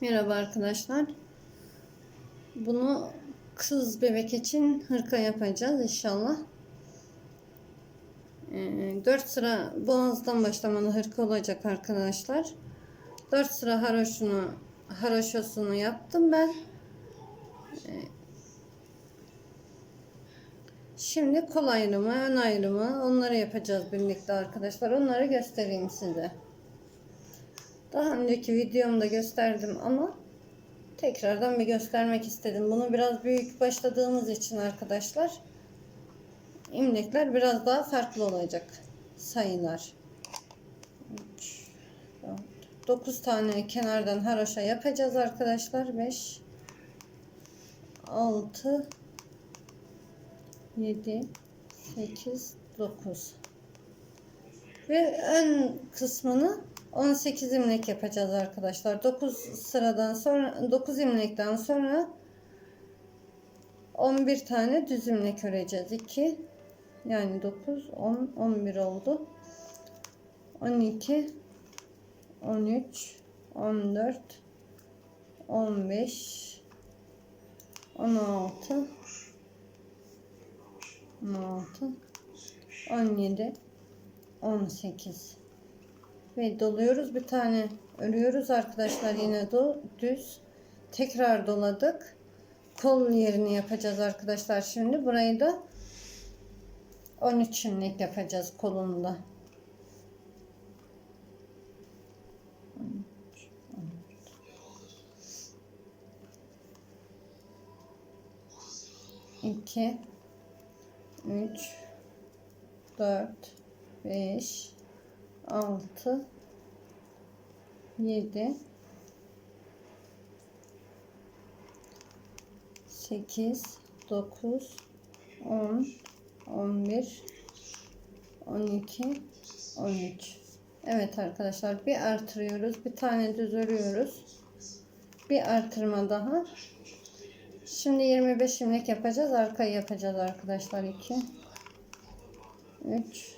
Merhaba arkadaşlar. Bunu kız bebek için hırka yapacağız inşallah. 4 sıra boğazdan başlamalı hırka olacak arkadaşlar. 4 sıra haroşunu haroşosunu yaptım ben. Ee, Şimdi kol ayrımı, ön ayrımı onları yapacağız birlikte arkadaşlar. Onları göstereyim size. Daha önceki videomda gösterdim ama tekrardan bir göstermek istedim. Bunu biraz büyük başladığımız için arkadaşlar imlekler biraz daha farklı olacak sayılar. 3 9 tane kenardan haroşa yapacağız arkadaşlar. 5 6 7 8 9 ve ön kısmını 18 imlek yapacağız arkadaşlar. 9 sıradan sonra 9 imlekten sonra 11 tane düz imlek öreceğiz. 2 yani 9 10 11 oldu. 12 13 14 15 16 16 17 18 ve doluyoruz bir tane örüyoruz arkadaşlar. Yine do düz. Tekrar doladık. Kol yerini yapacağız arkadaşlar şimdi. Burayı da 13 ilmek yapacağız kolunda. İki üç dört beş 6 7 8 9 10 11 12 13 Evet arkadaşlar bir artırıyoruz bir tane düz örüyoruz bir artırma daha. Şimdi 25 ilmek yapacağız arkayı yapacağız arkadaşlar. 2 3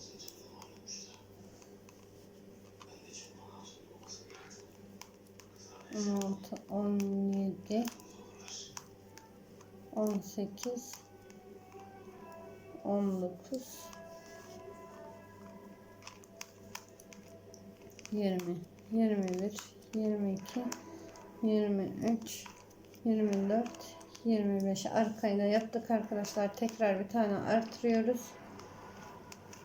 16 17 18 19 20 21 22 23 24 25 arkayı da yaptık arkadaşlar. Tekrar bir tane artırıyoruz.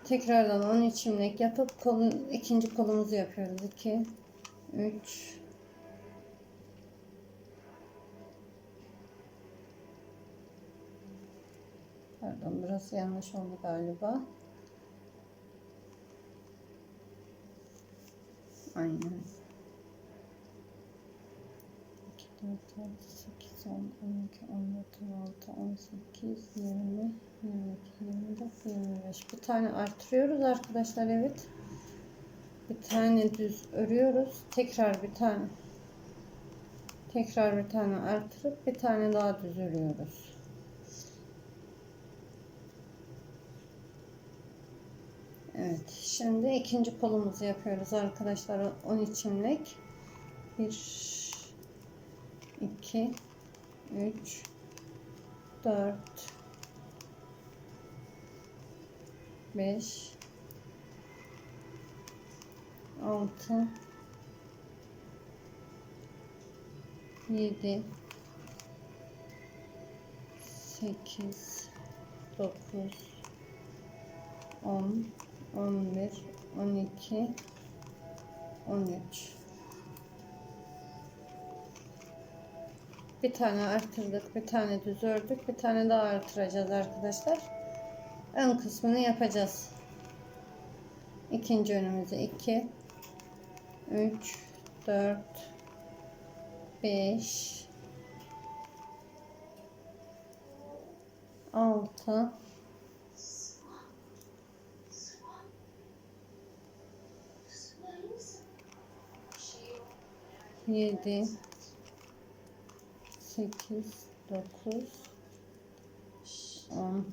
Tekrardan 13 ilmek yapıp kolun ikinci kolumuzu yapıyoruz. 2 3 Pardon burası yanlış oldu galiba. Aynen. 2, 4, 6, 8, 10, 12, 14, 16, 18, 20, 22, 24, 25. Bir tane artırıyoruz arkadaşlar evet. Bir tane düz örüyoruz. Tekrar bir tane. Tekrar bir tane artırıp bir tane daha düz örüyoruz. Evet, şimdi ikinci kolumuzu yapıyoruz arkadaşlar. 13 ilmek. 1 2 3 4 5 6 7 8 9 10 11 12 13 bir tane artırdık bir tane düz ördük bir tane daha artıracağız arkadaşlar. Ön kısmını yapacağız. İkinci önümüzü 2 3 4 5 6 7 8 9 10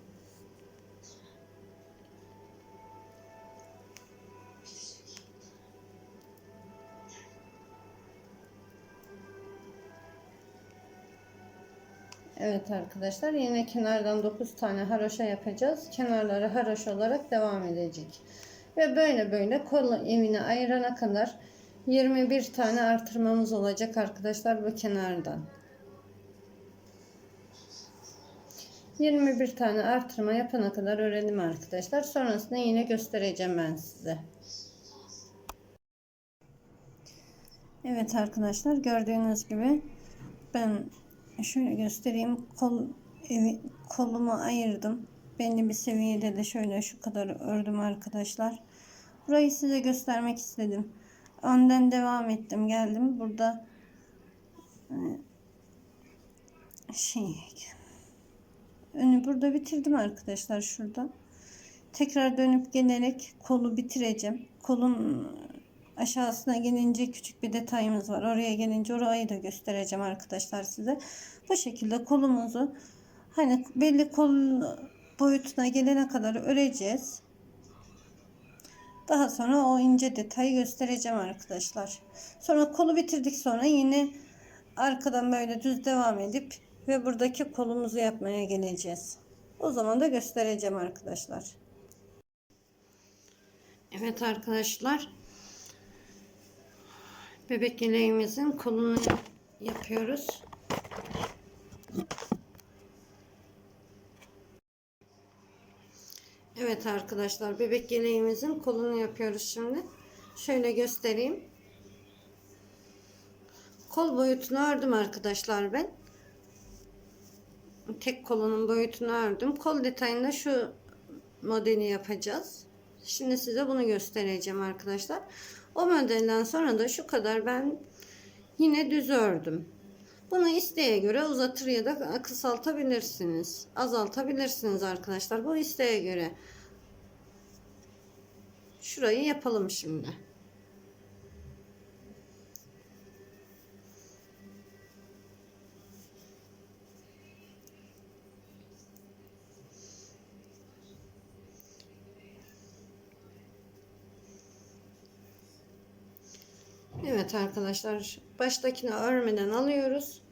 Evet arkadaşlar yine kenardan 9 tane haroşa yapacağız. Kenarları haroşa olarak devam edecek. Ve böyle böyle kol evini ayırana kadar 21 tane artırmamız olacak arkadaşlar bu kenardan. 21 tane artırma yapana kadar öğrenim arkadaşlar. Sonrasında yine göstereceğim ben size. Evet arkadaşlar gördüğünüz gibi ben şöyle göstereyim. Kol evi, kolumu ayırdım. Belli bir seviyede de şöyle şu kadar ördüm arkadaşlar. Burayı size göstermek istedim. Önden devam ettim. Geldim. Burada e, şey önü burada bitirdim arkadaşlar şurada. Tekrar dönüp gelerek kolu bitireceğim. Kolun aşağısına gelince küçük bir detayımız var. Oraya gelince orayı da göstereceğim arkadaşlar size. Bu şekilde kolumuzu hani belli kol boyutuna gelene kadar öreceğiz. Daha sonra o ince detayı göstereceğim arkadaşlar. Sonra kolu bitirdik sonra yine arkadan böyle düz devam edip ve buradaki kolumuzu yapmaya geleceğiz. O zaman da göstereceğim arkadaşlar. Evet arkadaşlar. Bebek yeleğimizin kolunu yapıyoruz. Evet arkadaşlar bebek yeleğimizin kolunu yapıyoruz şimdi. Şöyle göstereyim. Kol boyutunu ördüm arkadaşlar ben. Tek kolunun boyutunu ördüm. Kol detayında şu modeli yapacağız. Şimdi size bunu göstereceğim arkadaşlar. O modelden sonra da şu kadar ben yine düz ördüm. Bunu isteğe göre uzatır ya da kısaltabilirsiniz. Azaltabilirsiniz arkadaşlar. Bu isteğe göre. Şurayı yapalım şimdi. Evet arkadaşlar baştakini örmeden alıyoruz.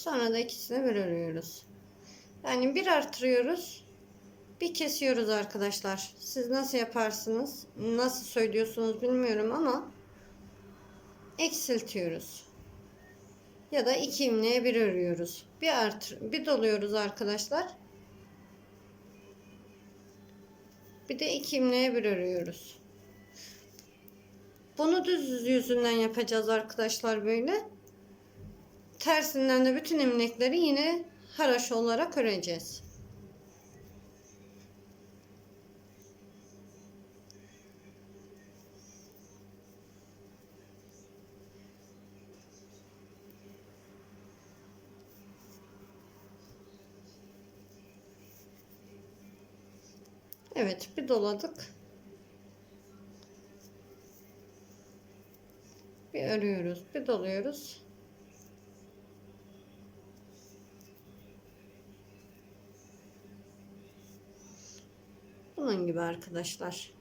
Sonra da ikisini bir örüyoruz. Yani bir artırıyoruz. Bir kesiyoruz arkadaşlar. Siz nasıl yaparsınız? Nasıl söylüyorsunuz bilmiyorum ama eksiltiyoruz. Ya da iki imleğe bir örüyoruz. Bir artır, bir doluyoruz arkadaşlar. Bir de iki imleğe bir örüyoruz. Bunu düz yüzünden yapacağız arkadaşlar böyle. Tersinden de bütün imlekleri yine haraşo olarak öreceğiz. Evet bir doladık. Bir örüyoruz, bir doluyoruz. Gibi arkadaşlar.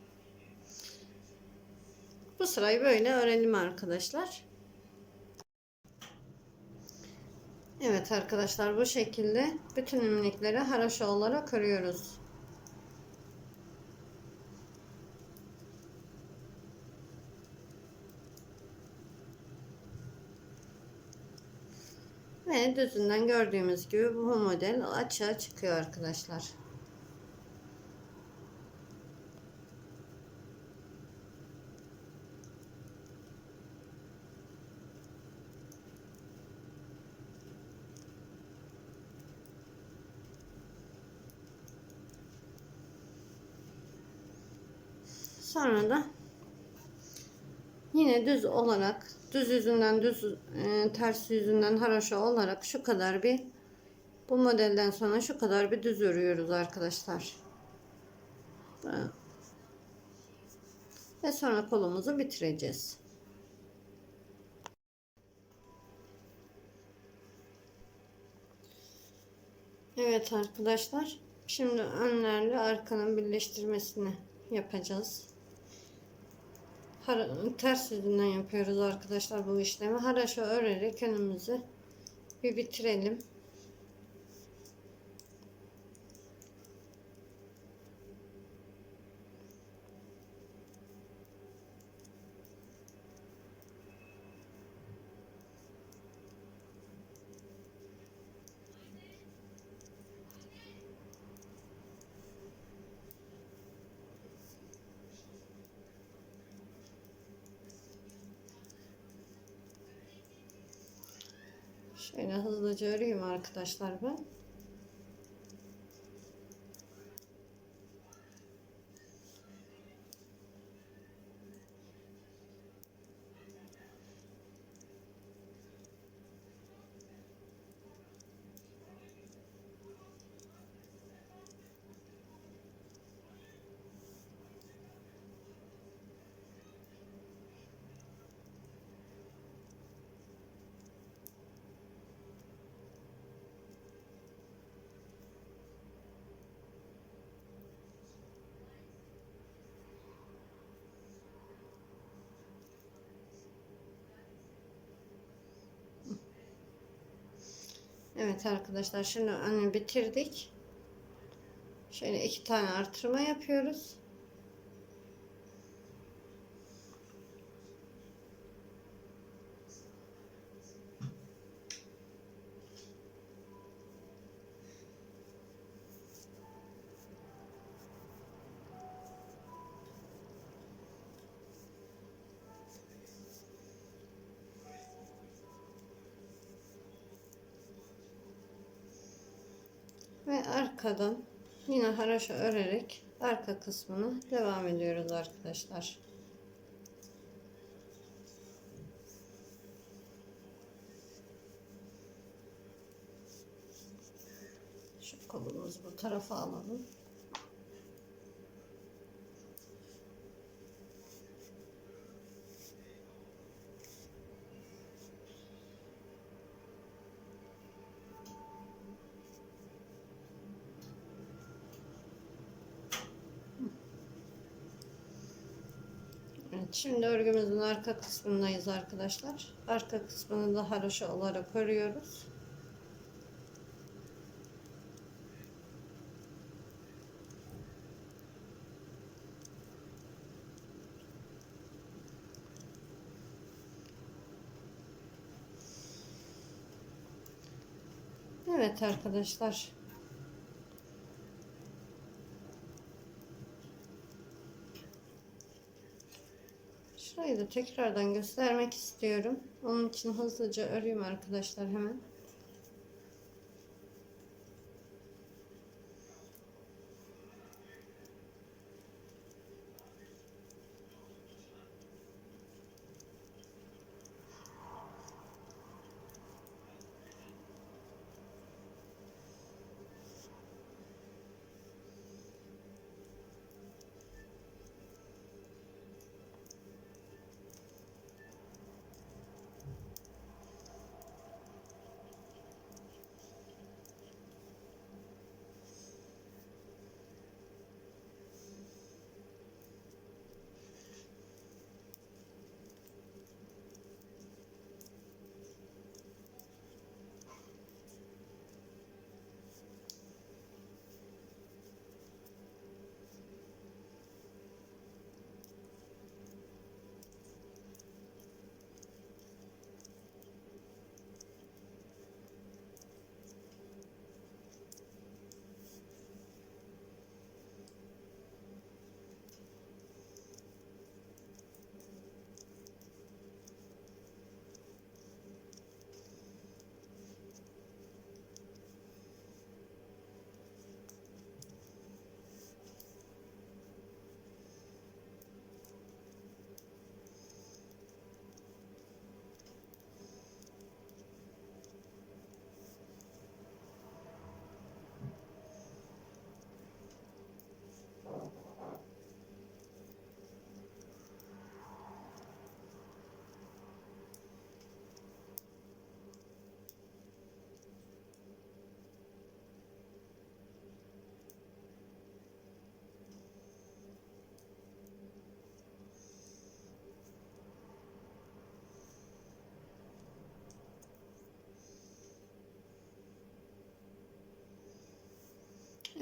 Bu sırayı böyle örelim arkadaşlar. Evet arkadaşlar bu şekilde bütün imlikleri haraşo olarak örüyoruz. Ve düzünden gördüğümüz gibi bu model açığa çıkıyor arkadaşlar. Sonra da yine düz olarak düz yüzünden düz e, ters yüzünden haraşo olarak şu kadar bir bu modelden sonra şu kadar bir düz örüyoruz arkadaşlar. Ve sonra kolumuzu bitireceğiz. Evet arkadaşlar. Şimdi önlerle arkanın birleştirmesini yapacağız. Ters yüzünden yapıyoruz arkadaşlar bu işlemi. Haraşo örerek önümüzü bir bitirelim. Şöyle hızlıca öreyim arkadaşlar ben. Evet arkadaşlar şimdi önü bitirdik. Şöyle iki tane artırma yapıyoruz. Ve arkadan yine haraşo örerek arka kısmını devam ediyoruz arkadaşlar. Şu kolumuzu bu tarafa alalım. Şimdi örgümüzün arka kısmındayız arkadaşlar. Arka kısmını da haroşa olarak örüyoruz. Evet arkadaşlar. Şurayı da tekrardan göstermek istiyorum. Onun için hızlıca öreyim arkadaşlar hemen.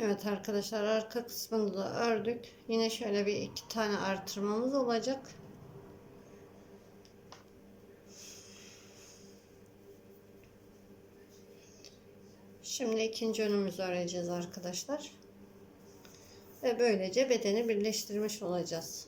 Evet arkadaşlar arka kısmını da ördük. Yine şöyle bir iki tane artırmamız olacak. Şimdi ikinci önümüzü öreceğiz arkadaşlar. Ve böylece bedeni birleştirmiş olacağız.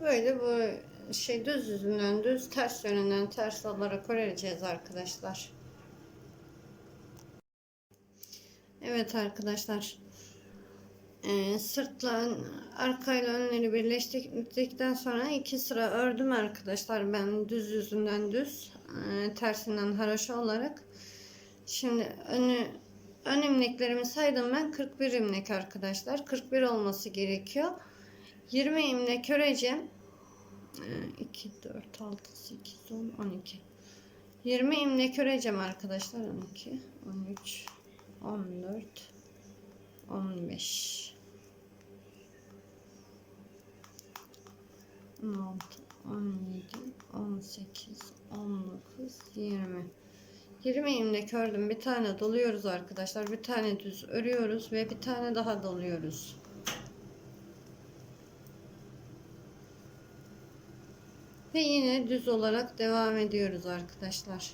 Böyle bu şey düz yüzünden düz, ters yönünden ters olarak öreceğiz arkadaşlar. Evet arkadaşlar. Ee, sırtla arkayla önleri birleştirdikten sonra iki sıra ördüm arkadaşlar. Ben düz yüzünden düz, e, tersinden haroşa olarak. Şimdi önü ön imleklerimi saydım ben 41 imlek arkadaşlar. 41 olması gerekiyor. 20 imlek öreceğim. Ee, 2, 4, 6, 8, 10, 12. 20 imlek öreceğim arkadaşlar. 12, 13, 14, 15. 16, 17, 18, 19, 20. 20 imlek ördüm. Bir tane doluyoruz arkadaşlar. Bir tane düz örüyoruz ve bir tane daha doluyoruz. Ve yine düz olarak devam ediyoruz arkadaşlar.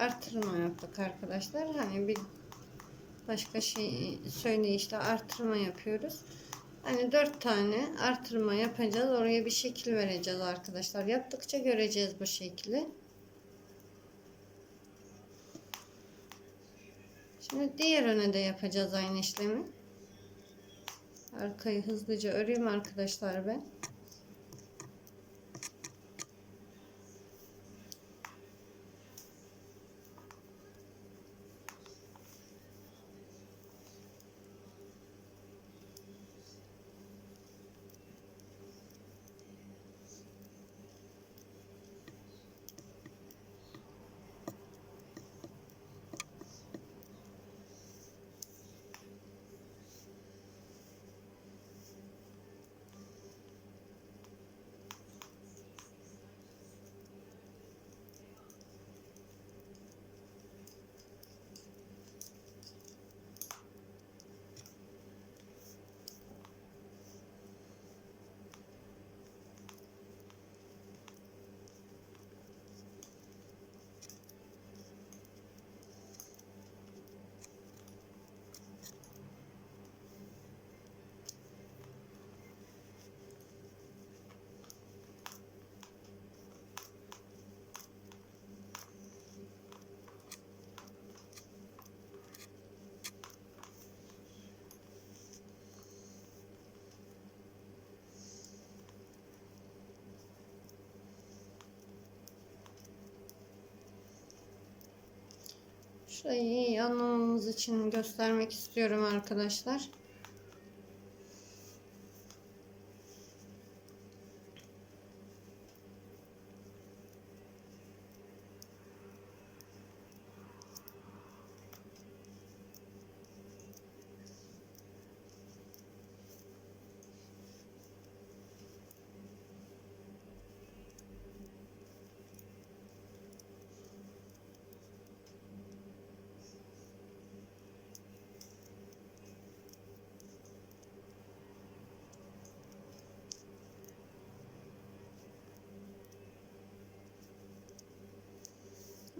Artırma yaptık arkadaşlar. Hani bir başka şey söyle işte artırma yapıyoruz. Hani dört tane artırma yapacağız. Oraya bir şekil vereceğiz arkadaşlar. Yaptıkça göreceğiz bu şekli. Şimdi diğer öne de yapacağız aynı işlemi. Arkayı hızlıca öreyim arkadaşlar ben. Şurayı iyi anlamamız için göstermek istiyorum arkadaşlar.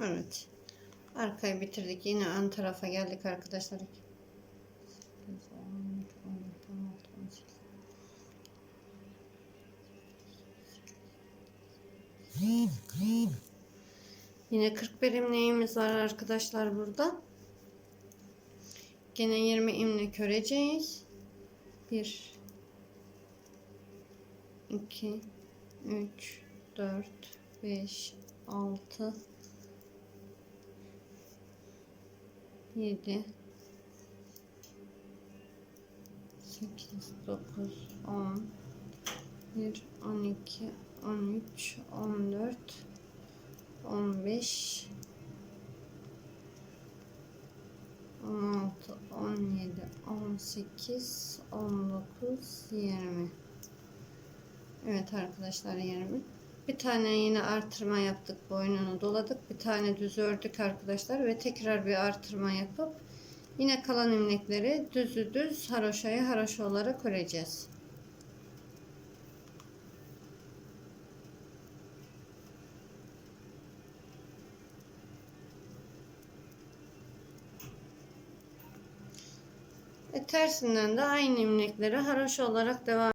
Evet. Arkayı bitirdik. Yine ön tarafa geldik arkadaşlar. Yine 41 imleğimiz var arkadaşlar burada. Gene 20 imlek öreceğiz. 1 2 3 4 5 6 7 8 9 10 1 12 13 14 15 16 17 18 19 20 Evet arkadaşlar 20 bir tane yine artırma yaptık boynunu doladık bir tane düz ördük arkadaşlar ve tekrar bir artırma yapıp yine kalan imlekleri düzü düz haroşayı haroşa olarak öreceğiz. Ve tersinden de aynı imlekleri haroşa olarak devam